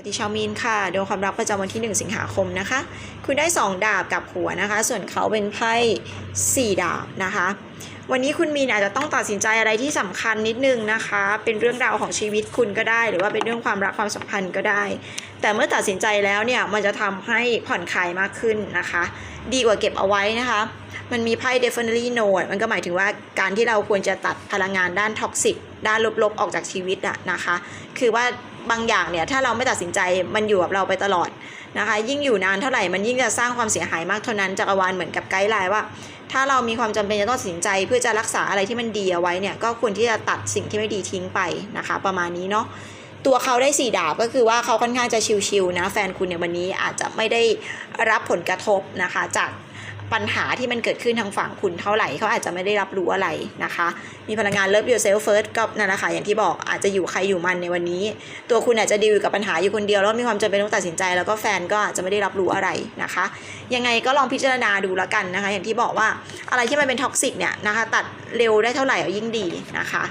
วัสดีชาวมีนค่ะดวงความรักประจำวันที่ 1 สิงหาคมนะคะ คุณได้ 2 ดาบกับหัวนะคะ ส่วนเขาเป็นไพ่4ดาบนะคะ วันนี้คุณมีนอาจจะต้องตัดสินใจอะไรที่สำคัญนิดนึงนะคะ เป็นเรื่องราวของชีวิตคุณก็ได้ หรือว่าเป็นเรื่องความรักความสัมพันธ์ก็ได้ แต่เมื่อตัดสินใจแล้วเนี่ยมันจะทำให้ผ่อนคลายมากขึ้นนะคะ ดีกว่าเก็บเอาไว้นะคะ มันมีไพ่ definitely no มันก็หมายถึงว่าการที่เราควรจะตัดพลังงานด้านท็อกซิกด้านลบๆออกจากชีวิตอะนะคะ คือว่าบางอย่างเนี่ยถ้าเราไม่ตัดสินใจมันอยู่กับเราไปตลอดนะคะ ยิ่งอยู่นานเท่าไหร่มันยิ่งจะสร้างความเสียหายมากเท่านั้นจักรวาลเหมือนกับไกด์ไลน์ว่าถ้าเรามีความจำเป็นจะต้องตัดสินใจเพื่อจะรักษาอะไรที่มันดีเอาไว้เนี่ยก็ควรที่จะตัดสิ่งที่ไม่ดีทิ้งไปนะคะ ประมาณนี้เนาะตัวเขาได้สี่ดาบก็คือว่าเขาค่อนข้างจะชิวๆนะ แฟนคุณเนี่ยวันนี้อาจจะไม่ได้รับผลกระทบนะคะ จาก ปัญหาที่มันเกิดขึ้นทางฝั่งคุณเท่าไหร่เขาอาจจะไม่ได้รับรู้อะไรนะคะ มีพลังงาน love yourself first ก็นั่นแหละค่ะอย่างที่บอกอาจจะอยู่ใครอยู่มันในวันนี้ ตัวคุณอาจจะดีลอยู่กับปัญหาอยู่คนเดียวแล้วมีความจำเป็นต้องตัดสินใจ แล้วก็แฟนก็อาจจะไม่ได้รับรู้อะไรนะคะ ยังไงก็ลองพิจารณาดูแล้วกันนะคะ อย่างที่บอกว่าอะไรที่มันเป็นท็อกซิกเนี่ยนะคะ ตัดเร็วได้เท่าไหร่ยิ่งดีนะคะ